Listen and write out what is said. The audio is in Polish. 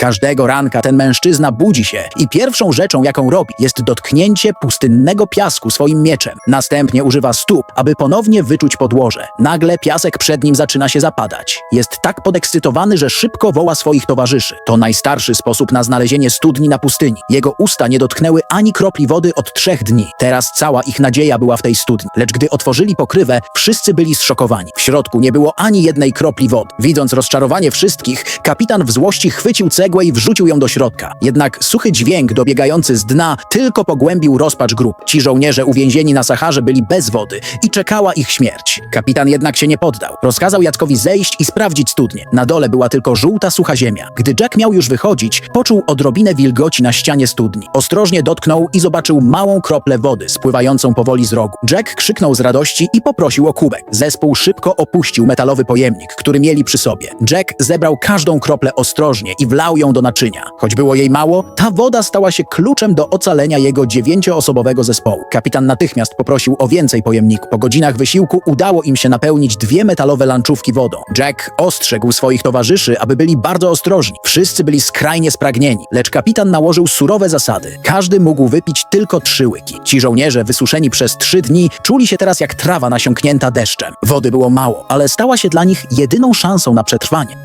Każdego ranka ten mężczyzna budzi się i pierwszą rzeczą, jaką robi, jest dotknięcie pustynnego piasku swoim mieczem. Następnie używa stóp, aby ponownie wyczuć podłoże. Nagle piasek przed nim zaczyna się zapadać. Jest tak podekscytowany, że szybko woła swoich towarzyszy. To najstarszy sposób na znalezienie studni na pustyni. Jego usta nie dotknęły ani kropli wody od trzech dni. Teraz cała ich nadzieja była w tej studni. Lecz gdy otworzyli pokrywę, wszyscy byli zszokowani. W środku nie było ani jednej kropli wody. Widząc rozczarowanie wszystkich, kapitan w złości chwycił cegłę i wrzucił ją do środka. Jednak suchy dźwięk dobiegający z dna tylko pogłębił rozpacz grup. Ci żołnierze uwięzieni na Saharze byli bez wody i czekała ich śmierć. Kapitan jednak się nie poddał. Rozkazał Jackowi zejść i sprawdzić studnię. Na dole była tylko żółta, sucha ziemia. Gdy Jack miał już wychodzić, poczuł odrobinę wilgoci na ścianie studni. Ostrożnie dotknął i zobaczył małą kroplę wody spływającą powoli z rogu. Jack krzyknął z radości i poprosił o kubek. Zespół szybko opuścił metalowy pojemnik, który mieli przy sobie. Jack zebrał każdą kroplę ostrożnie i wlał ją do naczynia. Choć było jej mało, ta woda stała się kluczem do ocalenia jego dziewięcioosobowego zespołu. Kapitan natychmiast poprosił o więcej pojemników. Po godzinach wysiłku udało im się napełnić dwie metalowe lanczówki wodą. Jack ostrzegł swoich towarzyszy, aby byli bardzo ostrożni. Wszyscy byli skrajnie spragnieni, lecz kapitan nałożył surowe zasady. Każdy mógł wypić tylko trzy łyki. Ci żołnierze, wysuszeni przez trzy dni, czuli się teraz jak trawa nasiąknięta deszczem. Wody było mało, ale stała się dla nich jedyną szansą na przetrwanie.